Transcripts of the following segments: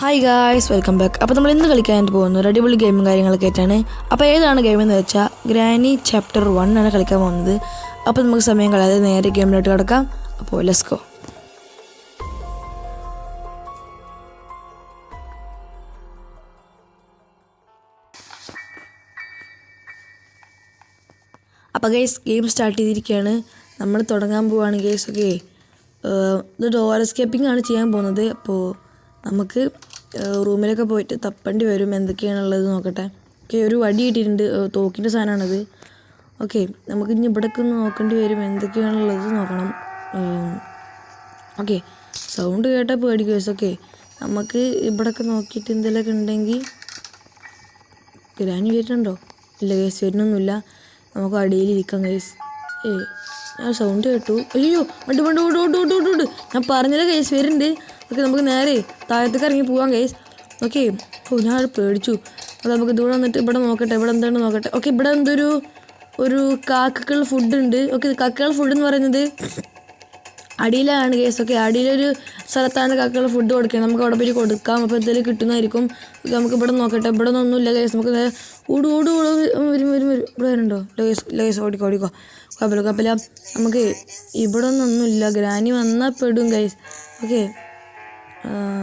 Hi guys welcome back അപ്പോൾ നമ്മൾ ഇന്ന് കളിക്കാൻ പോകുന്നു ഒരു അടിപൊളി ഗെയിമും കാര്യങ്ങളൊക്കെ ആയിട്ടാണ്. അപ്പോൾ ഏതാണ് ഗെയിം എന്ന് വെച്ചാൽ ഗ്രാനി ചാപ്റ്റർ വൺ ആണ് കളിക്കാൻ പോകുന്നത്. അപ്പോൾ നമുക്ക് സമയം കളയാതെ നേരെ ഗെയിമിലോട്ട് കിടക്കാം. അപ്പോൾ ലെസ്കോ അപ്പോൾ ഗൈസ് ഗെയിം സ്റ്റാർട്ട് ചെയ്തിരിക്കുകയാണ് നമ്മൾ തുടങ്ങാൻ പോവുകയാണ് ഗൈസ് ഓക്കെ ഇത് ഡോർ എസ്കേപ്പിംഗ് ആണ് ചെയ്യാൻ പോകുന്നത്. അപ്പോൾ നമുക്ക് റൂമിലൊക്കെ പോയിട്ട് തപ്പേണ്ടി വരും. എന്തൊക്കെയാണുള്ളത് നോക്കട്ടെ. ഓക്കെ ഒരു വടി കിട്ടിയിട്ടുണ്ട് തോക്കിന്റെ സാധനമാണത്. ഓക്കെ നമുക്ക് ഇനി ഇവിടേക്ക് ഒന്ന് നോക്കേണ്ടി വരും. എന്തൊക്കെയാണുള്ളത് നോക്കണം. ഓക്കെ സൗണ്ട് കേട്ടാൽ പേടിക്കും ഗൈസ് ഓക്കെ നമുക്ക് ഇവിടൊക്കെ നോക്കിയിട്ട് എന്തെങ്കിലുമൊക്കെ ഉണ്ടെങ്കിൽ ഗ്രാനി വരുന്നുണ്ടോ? ഇല്ല കേസ് വരുന്നൊന്നുമില്ല. നമുക്ക് അടിയിൽ ഇരിക്കാം കേസ് ഏ ഞാൻ സൗണ്ട് കേട്ടു. അയ്യോ വണ്ടി വണ്ടി ഓട് ഓട് ഓട് ഞാൻ പറഞ്ഞില്ല കേസ് വരുന്നുണ്ട്. ഓക്കെ നമുക്ക് നേരെ താഴത്തേക്ക് ഇറങ്ങി പോവാം ഗൈസ് ഓക്കെ ഓ ഞാൻ പേടിച്ചു. അത് നമുക്ക് ദൂരെ വന്നിട്ട് ഇവിടെ നോക്കട്ടെ ഇവിടെ എന്താണ് നോക്കട്ടെ. ഓക്കെ ഇവിടെ എന്തൊരു ഒരു കാക്കകൾ ഫുഡ് ഉണ്ട്. ഓക്കെ കാക്കകൾ ഫുഡ് എന്ന് പറയുന്നത് അടിയിലാണ് കേസ് ഓക്കെ അടിയിലൊരു സ്ഥലത്താണ് കാക്കകൾ ഫുഡ് കൊടുക്കുന്നത് നമുക്ക് അവിടെ പോയി കൊടുക്കാം. അപ്പോൾ എന്തെങ്കിലും കിട്ടുന്നതായിരിക്കും. നമുക്ക് ഇവിടെ നോക്കട്ടെ. ഇവിടെ ഒന്നുമില്ല കേസ് നമുക്ക് ഊട് ഓട് ഓട് വരും വരും വരും ഇവിടെ വരുന്നുണ്ടോ? ലേസ് ലേസ് ഓടിക്കോ ഓടിക്കോ. കുഴപ്പമില്ല കുഴപ്പമില്ല. നമുക്ക് ഇവിടെ ഒന്നൊന്നുമില്ല ഗ്രാനി വന്നാൽ പെടും കൈസ് ഓക്കെ.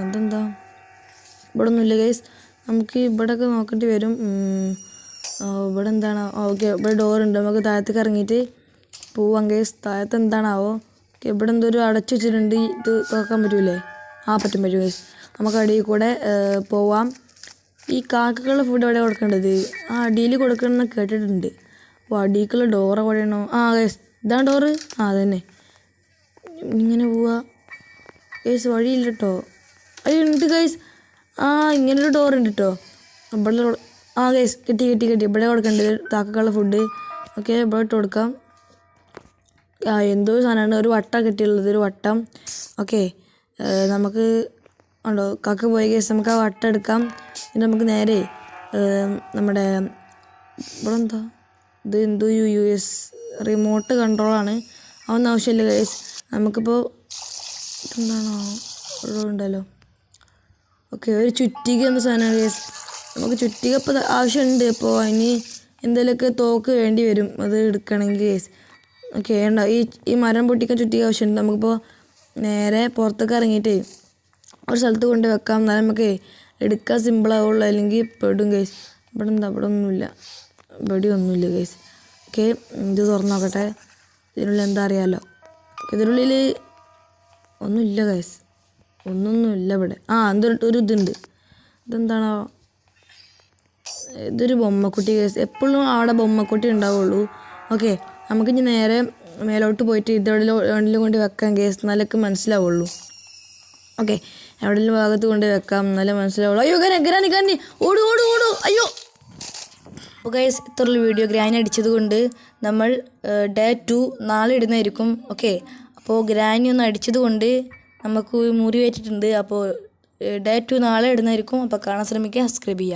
ഇതെന്താ ഇവിടെ ഒന്നുമില്ല ഗൈസ് നമുക്ക് ഇവിടെയൊക്കെ നോക്കേണ്ടി വരും. ഇവിടെ എന്താണ് ഓക്കെ ഇവിടെ ഡോറുണ്ട് നമുക്ക് താഴത്തേക്ക് ഇറങ്ങിയിട്ട് പോവാം ഗൈസ് താഴത്ത് എന്താണാവോ? ഓക്കെ ഇവിടെ എന്തോ ഒരു അടച്ചു വെച്ചിട്ടുണ്ട്. ഇത് തുറക്കാൻ പറ്റൂലേ? ആ പറ്റും പറ്റും ഗൈസ് നമുക്ക് അടിയിൽ കൂടെ പോവാം. ഈ കാക്കകളുടെ ഫുഡ് എവിടെ കൊടുക്കേണ്ടത്? ആ അടിയിൽ കൊടുക്കണമെന്ന് കേട്ടിട്ടുണ്ട്. അപ്പോൾ അടിയിലുള്ള ഡോർ എവിടെയാണോ? ആ ഗൈസ് ഇതാണ് ഡോറ് ആ അതന്നെ. ഇങ്ങനെ പോവാ. ഗൈസ് വഴിയില്ല കേട്ടോ ഉണ്ട് ഗൈസ് ആ ഇങ്ങനൊരു ഡോർ ഉണ്ട് കേട്ടോ ഇവിടെ ആ ഗൈസ് കിട്ടി കിട്ടി കിട്ടി. ഇവിടെ കൊടുക്കേണ്ടത് താക്കക്കുള്ള ഫുഡ് ഓക്കെ ഇവിടെ ഇട്ട് കൊടുക്കാം. ആ എന്തോ സാധനമാണ്. ഒരു വട്ടം കിട്ടിയുള്ളത്. ഒരു വട്ടം. ഓക്കെ നമുക്ക് ഉണ്ടോ? കാക്ക പോയ കേസ് നമുക്ക് ആ വട്ടം എടുക്കാം. എന്നിട്ട് നമുക്ക് നേരെ നമ്മുടെ ഇവിടെ എന്താ? ഇത് എന്തോ യു യു എസ് റിമോട്ട് കൺട്രോളാണ് അതൊന്നും ആവശ്യമില്ല കേസ് നമുക്കിപ്പോൾ ഇതെന്താണോ? ഇവിടെ ഉണ്ടല്ലോ ഓക്കെ ഒരു ചുറ്റിക എന്ന സാധനമാണ് കേസ് നമുക്ക് ചുറ്റിക ഇപ്പോൾ ആവശ്യമുണ്ട്. അപ്പോൾ അതിന് എന്തെങ്കിലുമൊക്കെ തോക്ക് വേണ്ടി വരും. അത് എടുക്കണമെങ്കിൽ കേസ് ഓക്കെ ഉണ്ടോ ഈ ഈ മരം പൊട്ടിക്കാൻ ചുറ്റിക ആവശ്യമുണ്ട്. നമുക്കിപ്പോൾ നേരെ പുറത്തൊക്കെ ഇറങ്ങിയിട്ട് ഒരു സ്ഥലത്ത് കൊണ്ട് വെക്കാം. എന്നാലും നമുക്ക് എടുക്കാൻ സിമ്പിൾ സിമ്പിളാവുള്ളൂ അല്ലെങ്കിൽ പെടും കേസ് ഇവിടെ എന്താ? ഇവിടെ ഒന്നുമില്ല. ഇവിടെ ഒന്നുമില്ല കേസ് ഓക്കെ ഇത് തുറന്നോക്കട്ടെ ഇതിനുള്ളിൽ എന്താ അറിയാമല്ലോ ഇതിനുള്ളിൽ ഒന്നുമില്ല ഗൈസ് ഒന്നൊന്നുമില്ല ഇവിടെ. ആ എന്തൊരു ഒരു ഇതുണ്ട്. ഇതെന്താണോ? ഇതൊരു ബൊമ്മക്കുട്ടി കേസ് എപ്പോഴും അവിടെ ബൊമ്മക്കുട്ടി ഉണ്ടാവുള്ളൂ. ഓക്കെ നമുക്ക് ഇനി നേരെ മേലോട്ട് പോയിട്ട് ഇതെവിടെ എവിടെയെങ്കിലും കൊണ്ട് വെക്കാം കേസ് എന്നാലൊക്കെ മനസ്സിലാവുള്ളൂ. ഓക്കെ എവിടെയെങ്കിലും ഭാഗത്ത് കൊണ്ട് വെക്കാം എന്നാലേ മനസ്സിലാവുള്ളൂ. അയ്യോ ഗ്രാനി ഗരാനി ഗരാനി ഓടു ഓടു ഓടു. അയ്യോ. അപ്പോൾ ഗൈസ് ഇത്രയുള്ള വീഡിയോ ഗ്രാനി അടിച്ചത് കൊണ്ട് നമ്മൾ ഡേ ടു നാളെ ഇടുന്നതായിരിക്കും ഓക്കെ അപ്പോൾ ഗ്രാനി ഒന്ന് അടിച്ചത് കൊണ്ട് നമുക്ക് മുറി വെച്ചിട്ടുണ്ട്. അപ്പോൾ ഡേ ടു നാളെ ഇടുന്നതായിരിക്കും. അപ്പോൾ കാണാൻ ശ്രമിക്കുക സബ്സ്ക്രൈബ് ചെയ്യുക.